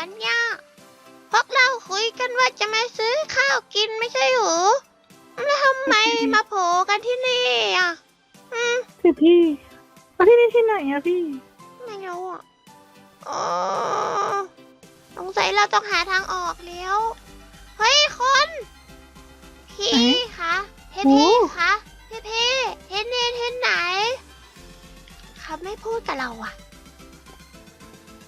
ฟันเนี่ยพวกเราคุยกันว่าจะมาซื้อข้าวกินไม่ใช่หรอแล้วทำไมมาโผล่กันที่นี่อะอืมสิพี่แล้วที่นี่ที่ไหนอะพี่ ไม่รู้อะอ๋อสงสัยเราต้องหาทางออกแล้ว เฮ้ยคน พี่ไหนคะเพ่โอ้เพ่คะเพ่เพ่เห็นเนเห็นไหนเขาไม่พูดกับเราอะ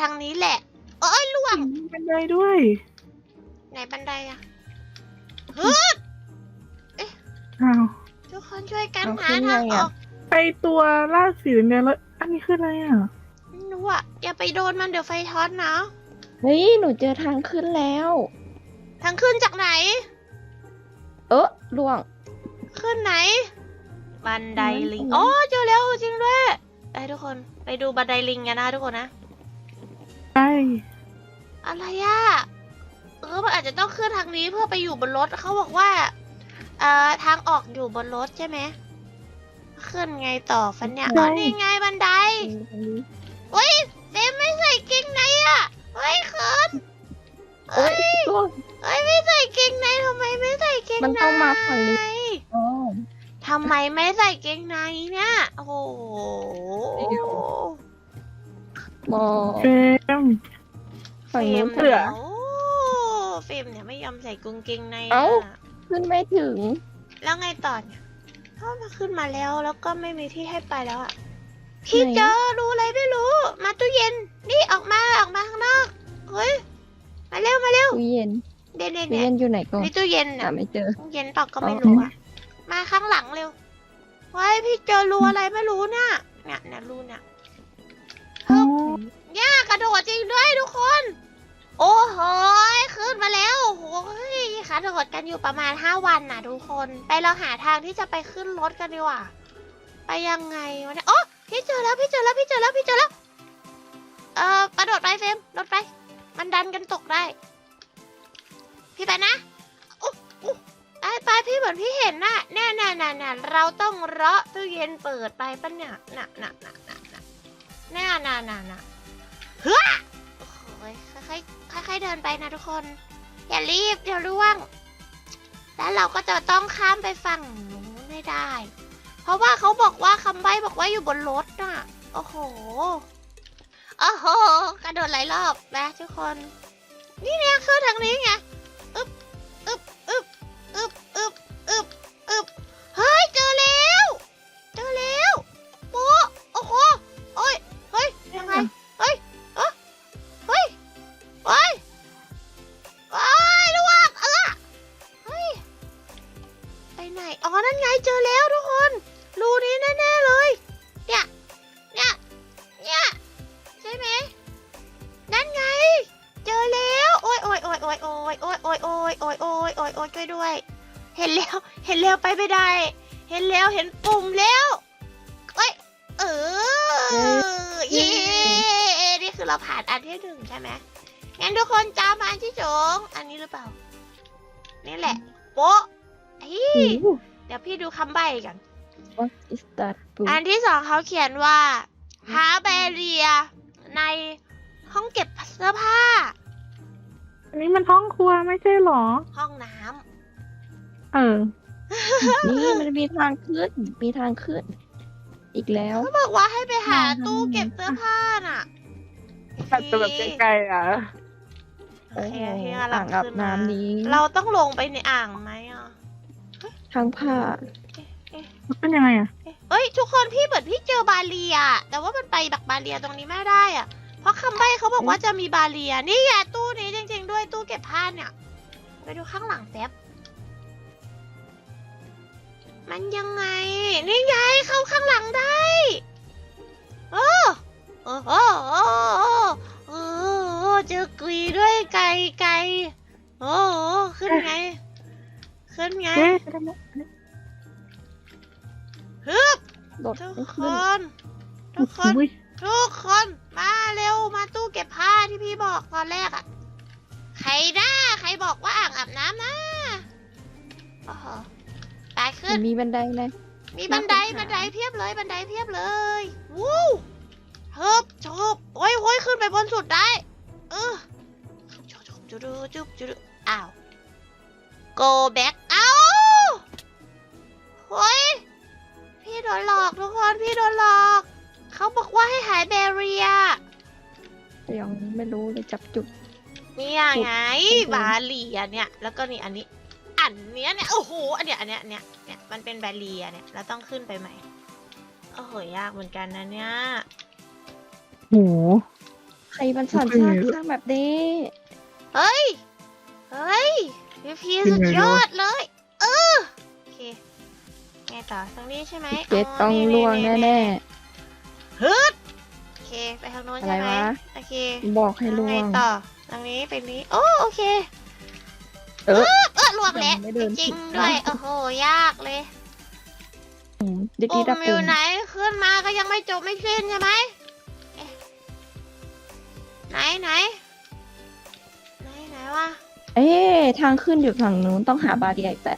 ทางนี้แหละเอ้ยล่วงบันไดด้วย ไหนบันไดอะฮึดอ้าวทุกคนช่วยกันเอาหาขึ้นทางไงออะอกไปตัวล่ากสีแดงๆแล้ว อันนี้คืออะไรอะหนูอะอย่าไปโดนมันเดี๋ยวไฟช็อตนะเฮ้ยหนูเจอทางขึ้นแล้ว ทางขึ้นจากไหน เออล่วง ขึ้นไหน บันไดลิงอืมอ๋อเจอแล้วจริงด้วยไปทุกคนไปดูบันไดลิงกันนะทุกคนนะ ใช่อะไรอะเออมันอาจจะต้องขึ้นทางนี้เพื่อไปอยู่บนรถเขาบอกว่าเอ่อทางออกอยู่บนรถใช่ไหมขึ้นไงต่อฟันเนี่ยอ๋อนี่ไงบันไดเฮ้ยเบมไม่ใส่เกงในอะเฮ้ยเขินโอ๊ยล่วงเฮ้ยไม่ใส่เกงในทำไมไม่ใส่เกงในมันต้องมาฝั่งนี้ อ๋อ ทำไมไม่ใส่เกงในเนี่ยโอ้โห มอเฟรมฝั่งนู้นฟิเสือล์มนี่ยโอ้ฟิล์มเนี่ยไม่ยอมใส่กางเกงในเอ้า อะขึ้นไม่ถึง แล้วไงต่อเนี่ยเขามาขึ้นมาแล้วแล้วก็ไม่มีที่ให้ไปแล้วอะพี่ไหน เจอรู้อะไรไม่รู้ มาตู้เย็น นี่ออกมาออกมาข้างนอกเฮ้ยมาเร็วมาเร็วตู้เย็นเด่นเด่นตู้เนี่ยเย็นอยู่ไหนก่อนนี่ตู้เย็นหาน่ะไม่เจอตู้เย็นเปล่าก็ไม่อ๋อรู้อะมาข้างหลังเร็ว เฮ้ยพี่เจอรูอะไรไม่รู้เนี่ยเนี่ยเนี่ยรูเนี่ยอ๋อ ย่ากระโดดจริงด้วยทุกคน โอ้โหขึ้นมาแล้วโอ้โหยขาโดดกันอยู่ประมาณห้าวันนะทุกคน ไปเราหาทางที่จะไปขึ้นรถกันดีกว่า ไปยังไงวะเนี่ยโอ้พี่เจอแล้วพี่เจอแล้วพี่เจอแล้วพี่เจอแล้ว เอ่อกระโดดไปเฟมรถไป มันดันกันตกได้ พี่ไปนะอุ๊อุ๊ไปไปพี่เหมือนพี่เห็นนะแน่แน่แน่แน่เราต้องเลาะตู้เย็นเปิดไปปะเนี่ยน่ะน่ะน่ะ น่ะน่ะแน่น่ะน่ะน่ะเฮ้ยโอ้โหค่อยๆค่อยๆเดินไปนะทุกคน อย่ารีบเดี๋ยวร่วง แล้วเราก็จะต้องข้ามไปฝั่งนู้นให้ได้ เพราะว่าเขาบอกว่าคำใบ้บอกว่าอยู่บนรถน่ะ โอ้โห โอ้โห กระโดดหลายรอบนะทุกคน นี่เนี่ยคือทางนี้ไง ปุ่มแล้วเอ้ยเออเย้นี่คือเราผ่านอันที่หนึ่งใช่ไหมงั้นทุกคนจำอันที่สองอันนี้หรือเปล่า นี่แหละ โป๊ะเฮ้ยโอ้โหเดี๋ยวพี่ดูคำใบ้กัน What is that book อันที่สองเขาเขียนว่า หาแบเรีย ในห้องเก็บเสื้อผ้า อันนี้มันห้องครัวไม่ใช่หรอ ห้องน้ำเออ นี่มันมีทางขึ้น มีทางขึ้น อีกแล้ว เขาบอกว่าให้ไปหาห้องน้ำตู้เก็บเสื้อผ้าน่ะแต่แบบไกลๆอะโอเคโอเคโอ้โหกำลัอ่างงอาบขึ้นมาน้ำนี้ เราต้องลงไปในอ่างไหมอะทางผ่านมันเป็นยังไงอะเอ๊ะเอ้ย ทุกคนพี่เหมือนพี่เจอบาเรียแต่ว่ามันไปบักบาเรียตรงนี้ไม่ได้อะ เพราะคำใบ้เขาบอกว่าจะมีบาเรียนี่ไงตู้นี้จริง ๆ ด้วยตู้เก็บผ้าเนี่ย ไปดูข้างหลังแป๊บ มันยังไง นี่ไงเข้าข้างหลังได้โอ้โอ้โอ้โอ้โอ้เจอกรีด้วยไก่ไก่โอ้โอ้ขึ้นไง ขึ้นไงฮึบทุกคนทุกคนทุกคนมาเร็วมาตู้เก็บผ้าที่พี่บอกตอนแรกอะใครน้ใครบอกว่าอ่างอาบน้ำนะอ้โห ไปขึ้มันนมีบันไดเลย มีบันไดน่าสงสารบันไดเพียบเลยบันไดเพียบเลยวู้ฮึบจบโอ้ยโอ้ยขึ้นไปบนสุดได้ เออจุบจุบจุบจุบจุบอ้าว go back เอ้าโอ้ยพี่โดนหลอกทุกคนพี่โดนหลอก เขาบอกว่าให้หายแบเรียยังไม่รู้เลยจับจุดเนี่ยไงโอ้โหบาเลียเนี่ยแล้วก็นี่อันนี้อั นเนี้ยเนี่ยโอ้โหอันเนี้ยอันเนี้ยเนี่ยเนี่ยมันเป็นแบเรียเนี่ยแล้วต้องขึ้นไปใหม่โอ้โหยากเหมือนกันนะเนี่ยโหใครมันสั่นโอเคสร้างสร้างแบบนี้เฮ้ยเฮ้ยพี่พีเป็นสุดไงยวะอดเลย เออโอเคไงต่อตรงนี้ใช่ไหมเจ็ดต้องนี่ล่วงนี่แน่ฮึดโอเคไปทางโน้นใช่ไหมอะไรวะโอเคๆบอกให้แล้วล่วไงงต่อตรงนี้เป็นนี้โอ้โอเค เออเออลวกแล้วยังไม่เดินจริงถึงๆด้วยนะโอ้โห ยากเลยดิดปุ่ดิมดับอปุ่ยู่มไหนขึ้นมาก็ยังไม่จบไม่สิ้นใช่ไหมเอ๊ะไหนไหนไหนไหนวะเอ๊ะทางขึ้นอยู่ฝั่งนู้นต้องหาบาเรียอีกแต่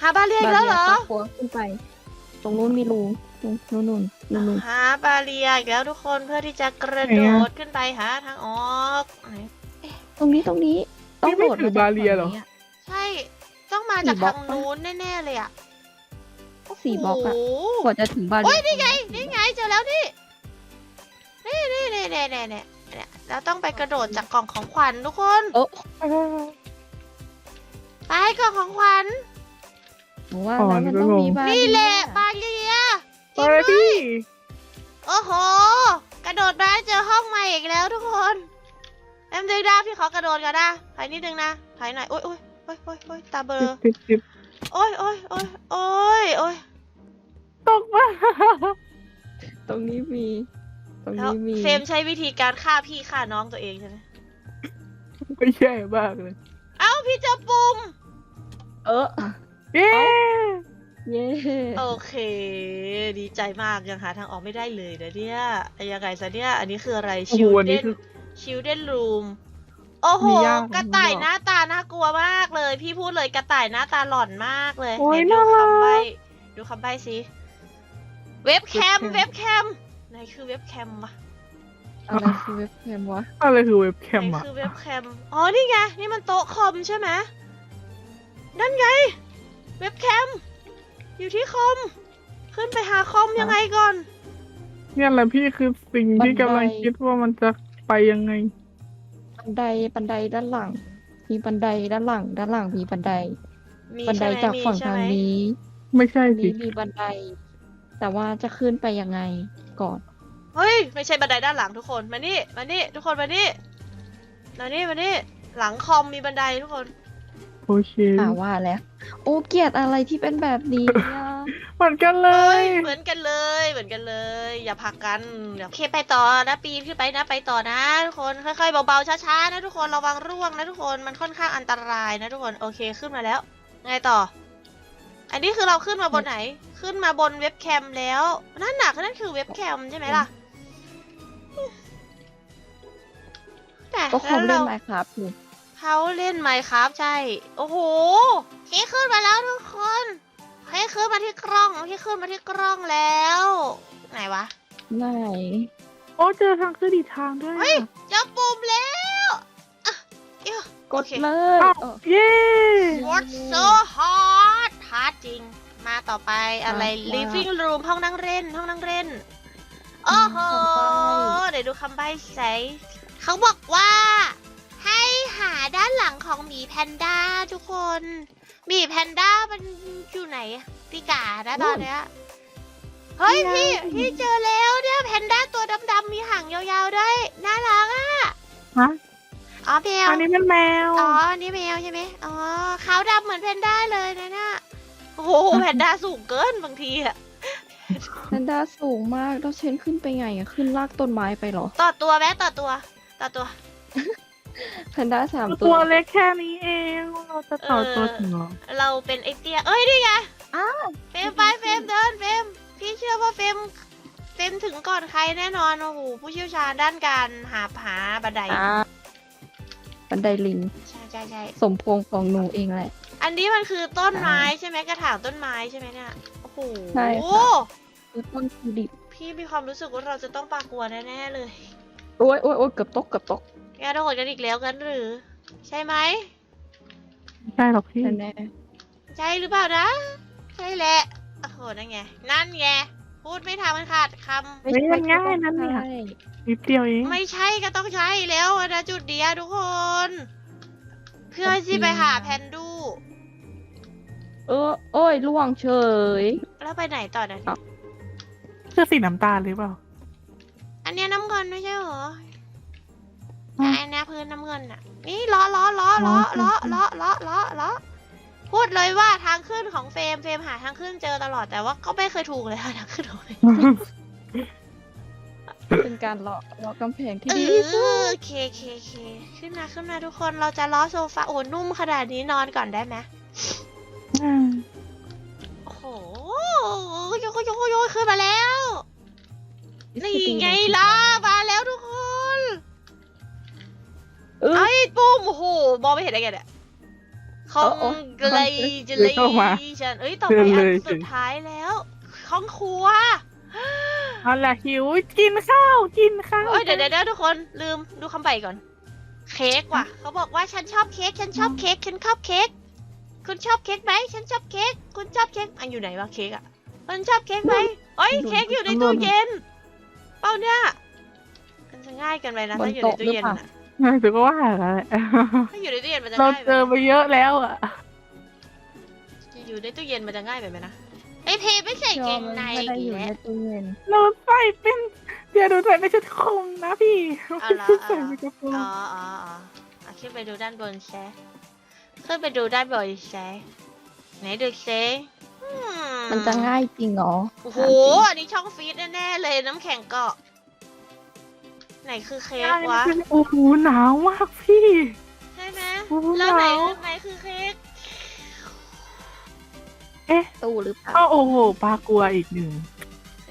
หาบาเรียอีกแล้วเหรอ บาครอบครัวขึ้นไป ตรงนู้นมีรูนู่นนู่นนู่นนู่นนู่น หาบาเรียอีกแล้วทุกคนเพื่อที่จะกระโดดขึ้นไปหาทางออกไหนตรงนี้ตรงนี้ ต้องนี่ไม่โดดถือบาเรียเหรอจกฝั่งนี้ะใช่ ต้องมาจากสี่บล็อทากงปะนู้นแน่ๆเลยอะสี่บล็อกอะโโห กว่าจะถึงบาเรีโอ้ย นี่ไง นี่ไง เจอแล้วนี่ นี่นี่นี่นี่นี่นี่เนี่ยเราต้องไปกระโดดจากกล่องของขวัญทุกคนโอ้ไปกล่องของขวัญหนูว่าอ๋อแล้วมันนึกต้องว่ามีบาเรียนี่แหละบาเรียจไปริงด้วยพี่ โอ้โห กระโดดมาเจอห้องใหม่อีกแล้วทุกคน แอมดึงดาวพี่ขอกระโดดก่อนนะถอยนิดนึงนะถอยหน่อยโอ้ยโอ้ยโอ้ยโอ้ยโอ้ยตาเบลอจิบจิบโอ้ยโอ้ยโอ้ยโอ้ยโอ้ยตกมาตรงนี้มี ตรงแล้วนี้มีเฟรมใช้วิธีการฆ่าพี่ฆ่าน้องตัวเองใช่ไหมก็แย่มากเลยเอ้าพี่เจะปุ่ม เออ เย้เย้โอเค ดีใจมากยังหาทางออกไม่ได้เลยนะเนี่ยยังไงซะเนี่ย อันนี้คืออะไรโอ้ชิโหลอันเดนี้นคือ ชิลเดนรูมโอ้โห มียากกระต่ายผมบอกหน้าตาน่ากลัวมากเลย พี่พูดเลยกระต่ายหน้าตาหลอนมากเลยโอ้ยไหนดูน่ารัก คำใบ้ดูคำใบ้สิเว็บแคมเว็เว็บบแคแคมไหนคือเว็บแคมวะอะไรคือเว็บแคมวะ อะไรคือเว็บแคไหมนอะคือเว็บแคมอ๋อนี่ไงนี่มันโต๊ะคอมใช่ไหมนั่นไง เว็บแคมอยู่ที่คอม ขึ้นไปหาคอมยังไงก่อน เนี่ยแหละพี่คือสิ่งที่กำลังคิดว่ามันจะ ไปยังไง บันไดบันไดด้านหลัง มีบันไดด้านหลัง ด้านหลังมีบันได มีบันไดใช่ไหมจากมีฝั่งใช่ทางไหมนี้ไม่ใช่ทางสิ นี้มีบันได แต่ว่าจะขึ้นไปยังไงก่อน เฮ้ย ไม่ใช่บันไดด้านหลังทุกคน มานี่ มานี่ ทุกคนมานี่ มานี่ มานี่ หลังคอมมีบันไดทุกคน โอเค อ่าว่าแล้ว โอ้เกลียดอะไรที่เป็นแบบนี้อะ เหมือนกันเลเอ้ย ยเหมือนกันเลย เหมือนกันเลย อย่าผลักกันเดี๋ยวโอเคไปต่อนะปีนขึ้นไปนะไปต่อนะทุกคนค่อยๆเบาๆช้าๆนะทุกคนระวังร่วงนะทุกคนมันค่อนข้างอันตรายนะทุกคนโอเคขึ้นมาแล้ว ไงต่อ อันนี้คือเราขึ้นมาบนไหน ขึ้นมาบนเว็บแคมแล้วนั่นหนักนั่นคือเว็บแคมใช่ไหมล่ะแต่ก็เขาแล้วเล่นเราไมครับอยู่เขาเล่นไมครับใช่ โอ้โหเคขึ้นมาแล้วทุกคน เคขึ้นมาที่กล้องเคขึ้นมาที่กล้องแล้ว ไหนวะ ไหนโอ้เจอทางขึ้นอีกทางด้วยเฮ้ยอะเจอปุ่มแล้วอะเอ้ยกดโอเค เลยอ้าวเออเย้ What so hard ฮาร์ดจริง มาต่อไปอะไรฮาร์ดมาก living room ห้องนั่งเล่น ห้องนั่งเล่น โอ้โหคำใบ้เดี๋ยวดูคำใบ้ใส่เขาบอกว่า ให้หาด้านหลังของหมีแพนด้าทุกคน หมีแพนด้ามันอยู่ไหนพี่กานะตอนเนี้ยเฮ้ยพี่พี่เจอแล้วเนี่ยแพนด้าตัวดำๆมีหางยาวๆด้วยน่ารักอะฮะอ๋อแมวอันนี้เป็นแมวอ๋ออันนี้แมวใช่ไหมอ๋อขาวดำเหมือนแพนด้าเลยนะน่ะโอ้โหแพนด้าสูงเกินบางทีอะแพนด้าสูงมากแล้วเชนขึ้นไปไงอะขึ้นลากต้นไม้ไปเหรอ ต่อตัวแม่ต่อตัว ต่อตัว แพนด้าสามตัตัววเล็กแค่นี้เอง เราจะต่อตัวถึงเหรอเราเป็นไอเตี้ยเอ้ยนี่ไงอ้าวเฟรมไปเฟรมเดินเฟรมพี่เชื่อว่าเฟรมเฟรมถึงก่อนใครแน่นอนโอ้โหผู้เชี่ยวชาญด้านการหาผาบันไดอ่าบันไดลิงใช่ใช่ใช่สมพงษ์ของหนูเองแหละ อันนี้มันคือต้นไม้ใช่ไหมกระถางต้นไม้ใช่ไหมเนี่ยโอ้โหใช่ค่ะ คือต้นทูดิบพี่มีความรู้สึกว่าเราจะต้องปากลัวแน่ๆเลย โอ้ยโอ้ยโอ้ยเกือบตกเกือบตก แกโดดกันอีกแล้วกันหรือ ใช่ไหมไม่ใช่หรอกพี่ แน่ใช่หรือเปล่านะ ใช่แหละโอ้โหนั่นไงนั่นไงพูดไม่ทำมันขาดคๆเฮ้ยมันง่ายนะเนี่ยใช่นิดเดียวเองำไม่ใช่ก็ต้องใช่แล้วนะจุดเดียวทุกคน เพื่อที่ไปหาแพนดูเออโอ้ยล่วงเฉย แล้วไปไหนต่อนะครับคือสีน้ำตาลหรือเปล่า อันเนี้ยน้ำเงินไม่ใช่เหรอ อืมอันเนี้ยพื้นน้ำเงินอะ นี่ล้อล้อล้อล้อล้อล้อล้อล้อล้อพูดเลยว่าทางขึ้นของเฟรมเฟรมหาทางขึ้นเจอตลอดแต่ว่าก็ไม่เคยถูกเลยค่ะทางขึ้นของเฟรมเป็นการเลาะเลาะกำแพงที่เอดีที่สุดอเคเคเคขึ้นมาขึ้นมาทุกคนเราจะล้อโซฟาโอ้นุ่มขนาดนี้นอนก่อนได้ไหมอืมโอ้โหโยโยโยโยขึ้นมาแล้วนี่ไงล่ะมาแล้วทุกคนเออ ไอ้ปุ้มโอ้โหมองไม่เห็นได้ไงเนี่ยคอโอ้งโอ้ไกลจะเลยเข้ามาฉันเอ้ยต่อไปอันสุดท้ายแล้วห้องครัวเอาล่ะหิวกินข้าวกินข้าวเอ้ยเดี๋ยวเดี๋ยวเดี๋ยวทุกคนลืมดูคำใบก่อน เค้กว่ะ เขาบอกว่าฉันชอบเค้กฉันชอบเค้กฉันชอบเค้กคุณชอบเค้กไหมฉันชอบเค้กคุณชอบเค้กอันอยู่ไหนวะเค้กอะคุณชอบเค้กไหมเอ้ยเค้กอยู่ในตู้เย็น เปล่าเนี่ยมันจะง่ายเกันไปนะบนถ้าอยู่ในโต๊ะตู้เย็นหรือเปล่าน่ะ รู้สึกว่าอะไรถ้าอยู่ในตู้เย็นมันจะเราง่ายเจอไปมาเยอะแล้วอะ อยู่ในตู้เย็นมันจะง่ายไปไหมนะไอยเพไม่ใส่ชเกอบงมันในไม่ได้อีอกยู่แล้ในวตู้เย็นเราใส่เป็นเดี๋ยวดูใส่ไม่ชุดคลุมนะพี่เอาเหรอใส่เป็นกระโปรงอ๋ออ๋ออ๋ออะขึ้นไปดูด้านบนแซะขึ้นไปดูด้านบนแซะไหนดูเซอืมันจะง่ายจริงเหรอโอ้โหอันนี้ช่องฟีดแน่ๆเลยน้ำแข็งเกาะ ไหนคือเค้กวะ โอ้โหหนาวมากพี่ ใช่ไหมโอ้โหแล้วไหนหนาว ไหนคือเค้กตู้หรือเปล่าอ้าวโอ้โหปลากลัวอีกหนึ่ง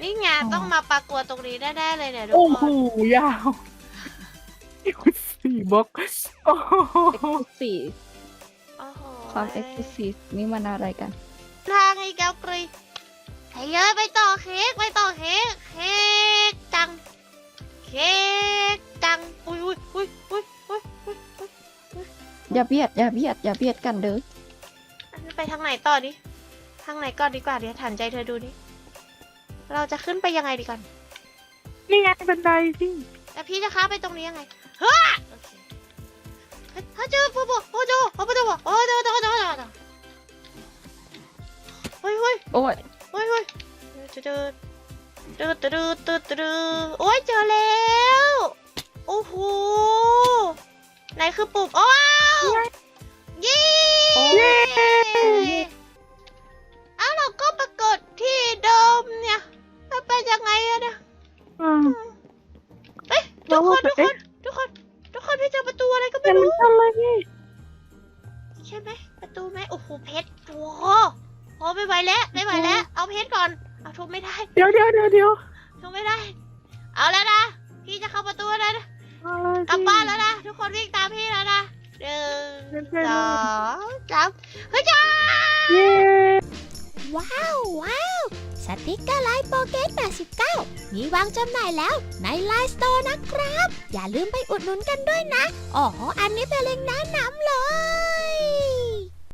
นี่ไงอ๋อ ต้องมาปรากฏตรงนี้แน่ๆเลยเนี่ยทุกโอ้คโหนยาวอีกสี่บล็อกโอ้โหสี่โอ้โหความเอ็กซ์คลูซีฟนี่มันอะไรกัน ทางไอ้แก้วกรีไปเลยไปต่อเค้กไปต่อเค้กเค้กจัง อุ้ยอย่าเบียดอย่าเบียดอย่าเบียดกันเด้ออันนี้ไปทางไหนต่อดิทางไหนก่อนดีกว่าเดี๋ยวถามใจเธอดูดิเราจะขึ้นไปยังไงดีก่อนนี่ไงบันไดพี่แล้วพี่จะข้ามไปตรงนี้ยังไงเฮ้ยโอเคเฮ้ยเจอปุ๊บปุ๊บโอ้โจโอ้โจโอ้โจโจโจโจโจเฮ้ยเฮ้ยโอ้ยเฮ้ยเฮ้ยตืดตืดตืดตืดตืดตืดโอ้ยเจอแล้ว โอ้โห ไหนคือปุ่มอ้าวเย้เย้เอ้าเราก็ปรากฏที่เดิมเนี่ยมันเป็นยังไงอะเนี่ยอืมเอ้ยทุกคนทุกคนทุกคนทุกคนพี่เจอประตูอะไรก็เป็ไม่นรู้กันเลยพี่ใช่ไหมประตูไหมโอ้โหเพชรโอ้โหโอ้ไม่ไหวแล้วไม่ไหวแล้ว เอาเพชรก่อนเอาทุบไม่ได้ เดี๋ยวเดี๋ยวเดี๋ยวเดี๋ยวทุบไม่ได้ เอาแล้วนะพี่จะเข้าประตูแล้วนะเอาเลย กลับพี่บ้านแล้วนะทุกคนวิ่งตามพี่แล้วนะหนึ่งสองสามเฮ้ยจ้าเย้ว้าวว้าวสติกเกอร์ไลน์โปเกต89 มีวางจำหน่ายแล้วในไลน์สโตร์นะครับ อย่าลืมไปอุดหนุนกันด้วยนะ อ๋อ อันนี้เป็นเล็งก์แนะนำเลย